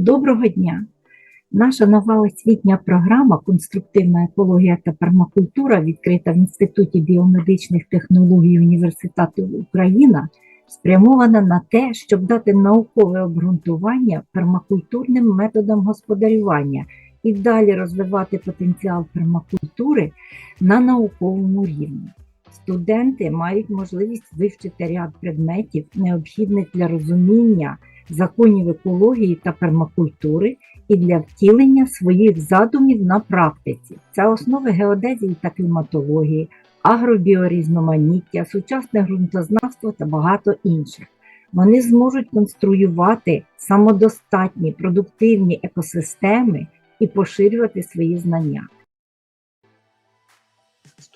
Доброго дня! Наша нова освітня програма Конструктивна екологія та пермакультура, відкрита в Інституті біомедичних технологій Університету Україна, спрямована на те, щоб дати наукове обґрунтування пермакультурним методам господарювання і далі розвивати потенціал пермакультури на науковому рівні. Студенти мають можливість вивчити ряд предметів, необхідних для розуміння законів екології та пермакультури і для втілення своїх задумів на практиці. Це основи геодезії та кліматології, агробіорізноманіття, сучасне ґрунтознавство та багато інших. Вони зможуть конструювати самодостатні продуктивні екосистеми і поширювати свої знання.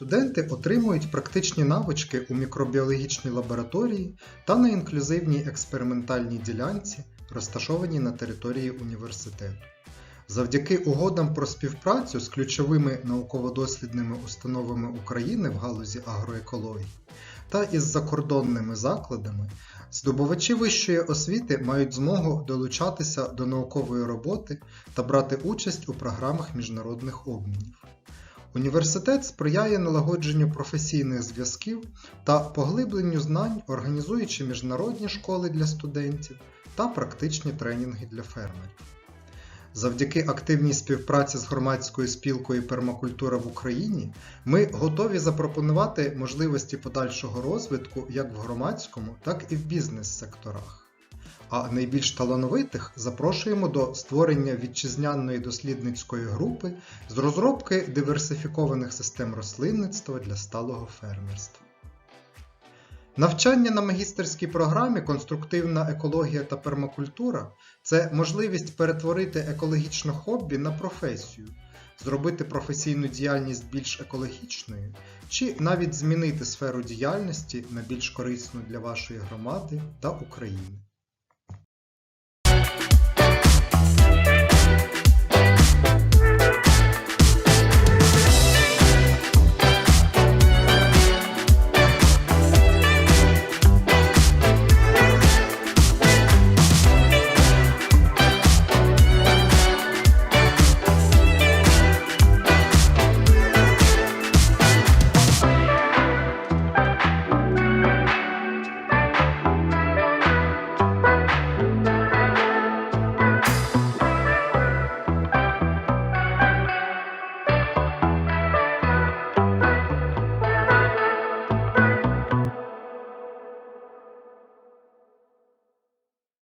Студенти отримують практичні навички у мікробіологічній лабораторії та на інклюзивній експериментальній ділянці, розташованій на території університету. Завдяки угодам про співпрацю з ключовими науково-дослідними установами України в галузі агроекології та із закордонними закладами, здобувачі вищої освіти мають змогу долучатися до наукової роботи та брати участь у програмах міжнародних обмінів. Університет сприяє налагодженню професійних зв'язків та поглибленню знань, організуючи міжнародні школи для студентів та практичні тренінги для фермерів. Завдяки активній співпраці з громадською спілкою пермакультура в Україні ми готові запропонувати можливості подальшого розвитку як в громадському, так і в бізнес-секторах. А найбільш талановитих запрошуємо до створення вітчизняної дослідницької групи з розробки диверсифікованих систем рослинництва для сталого фермерства. Навчання на магістерській програмі Конструктивна екологія та пермакультура це можливість перетворити екологічне хобі на професію, зробити професійну діяльність більш екологічною, чи навіть змінити сферу діяльності на більш корисну для вашої громади та України.